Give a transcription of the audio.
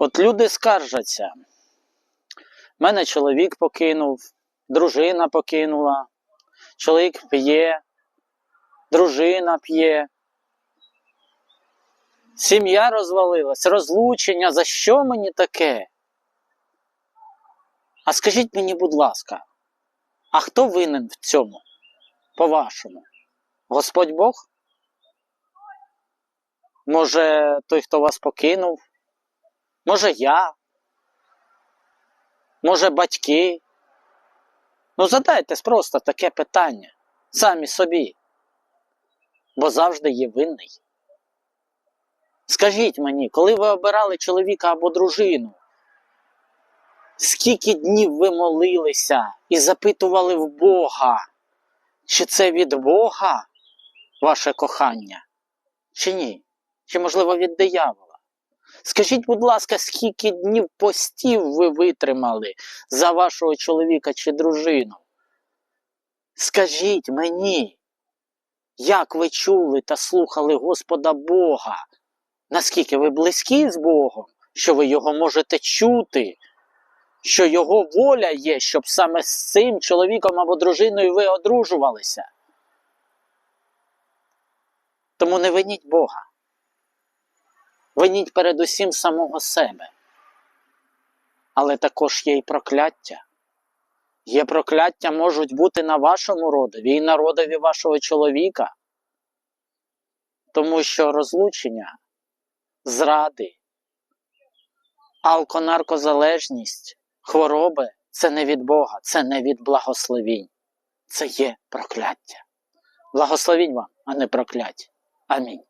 От люди скаржаться. Мене чоловік покинув, дружина покинула, чоловік п'є, дружина п'є. Сім'я розвалилась, розлучення. За що мені таке? А скажіть мені, будь ласка, а хто винен в цьому? По-вашому? Господь Бог? Може, той, хто вас покинув? Може, я? Може, батьки? Ну, задайте просто таке питання самі собі, бо завжди є винний. Скажіть мені, коли ви обирали чоловіка або дружину, скільки днів ви молилися і запитували в Бога, чи це від Бога ваше кохання, чи ні? Чи, можливо, від диявола? Скажіть, будь ласка, скільки днів постів ви витримали за вашого чоловіка чи дружину? Скажіть мені, як ви чули та слухали Господа Бога? Наскільки ви близькі з Богом, що ви його можете чути, що його воля є, щоб саме з цим чоловіком або дружиною ви одружувалися? Тому не виніть Бога. Виніть передусім самого себе. Але також є й прокляття. Є прокляття можуть бути на вашому родові і на родові вашого чоловіка. Тому що розлучення, зради, алконаркозалежність, хвороби це не від Бога, це не від благословінь. Це є прокляття. Благословінь вам, а не прокляття. Амінь.